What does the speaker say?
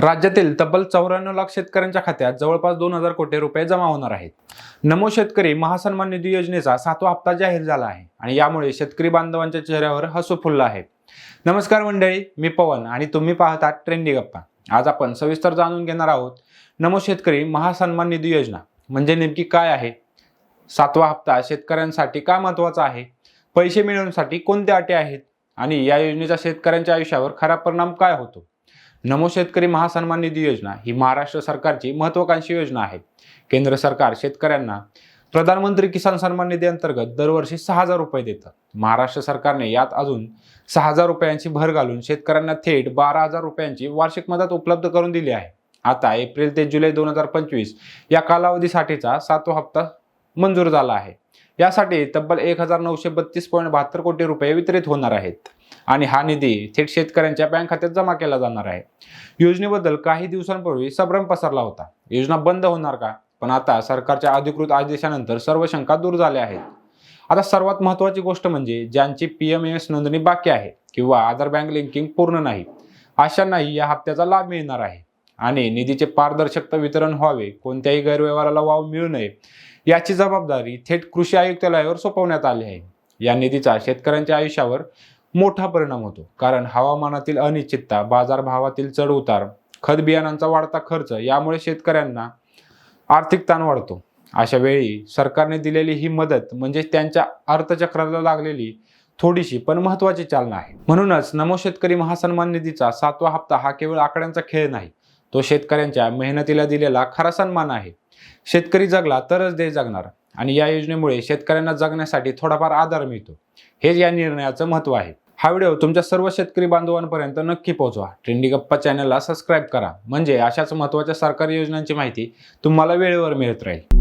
राज्यातील तब्बल चौऱ्याण्णव लाख शेतकऱ्यांच्या खात्यात जवळपास दोन हजार कोटी रुपये जमा होणार आहेत. नमो शेतकरी महासन्मान निधी योजनेचा सातवा हप्ता जाहीर झाला आहे आणि यामुळे शेतकरी बांधवांच्या चेहऱ्यावर हसू फुललं आहे. नमस्कार मंडळी मी पवन आणि तुम्ही पाहता ट्रेंडी गप्पा. आज आपण सविस्तर जाणून घेणार आहोत नमो शेतकरी महासन्मान निधी योजना. म्हणजे नेमकी काय आहे? सातवा हप्ता शेतकऱ्यांसाठी का महत्त्वाचा आहे? पैसे मिळवण्यासाठी कोणत्या अटी आहेत? आणि या योजनेचा शेतकऱ्यांच्या आयुष्यावर खरा परिणाम काय होतो? नमो शेतकरी महासन्मान निधी योजना ही महाराष्ट्र सरकारची महत्वाकांक्षी योजना आहे. केंद्र सरकार शेतकऱ्यांना प्रधानमंत्री किसान सन्मान निधी अंतर्गत दरवर्षी सहा हजार रुपये देतं. महाराष्ट्र सरकारने यात अजून सहा हजार रुपयांची भर घालून शेतकऱ्यांना थेट बारा हजार रुपयांची वार्षिक मदत उपलब्ध करून दिली आहे. आता एप्रिल ते जुलै दोन हजार पंचवीस या कालावधीसाठीचा सातवा हप्ता मंजूर झाला आहे. यासाठी तब्बल एक हजार नऊशे बत्तीस पॉईंट बहात्तर कोटी रुपये वितरित होणार आहेत आणि हा निधी थेट शेतकऱ्यांच्या बँक खात्यात जमा केला जाणार आहे. योजनेबद्दल काही दिवसांपूर्वी संभ्रम पसरला होता. योजना बंद होणार का? पण आता सरकारच्या अधिकृत आदेशानंतर सर्व शंका दूर झाल्या आहेत. आता सर्वात महत्त्वाची गोष्ट म्हणजे ज्यांची पी एम एस नोंदणी बाकी आहे किंवा आधार बँक लिंकिंग पूर्ण नाही अशांनाही या हप्त्याचा लाभ मिळणार आहे. आणि निधीचे पारदर्शकता वितरण व्हावे कोणत्याही गैरव्यवहाराला वाव मिळू नये याची जबाबदारी थेट कृषी आयुक्तालयावर सोपवण्यात आली आहे. या निधीचा शेतकऱ्यांच्या आयुष्यावर मोठा परिणाम होतो. कारण हवामानातील अनिश्चितता बाजारभावातील चढ उतार खत बियाणांचा वाढता खर्च यामुळे शेतकऱ्यांना आर्थिक ताण वाढतो. अशा वेळी सरकारने दिलेली ही मदत म्हणजे त्यांच्या अर्थचक्राला लागलेली थोडीशी पण महत्वाची चालना आहे. म्हणूनच नमो शेतकरी महासन्मान निधीचा सातवा हप्ता हा केवळ आकड्यांचा खेळ नाही तो शेतकऱ्यांच्या मेहनतीला दिलेला खरा सन्मान आहे. शेतकरी जगला तरच देश जगणार आणि या योजनेमुळे शेतकऱ्यांना जगण्यासाठी थोडाफार आधार मिळतो. हेच या निर्णयाचं महत्त्व आहे. हा व्हिडिओ तुमच्या सर्व शेतकरी बांधवांपर्यंत नक्की पोहोचवा. ट्रेंडी गप्पा चॅनलला सबस्क्राईब करा. म्हणजे अशाच महत्त्वाच्या सरकारी योजनांची माहिती तुम्हाला वेळेवर मिळत राहील.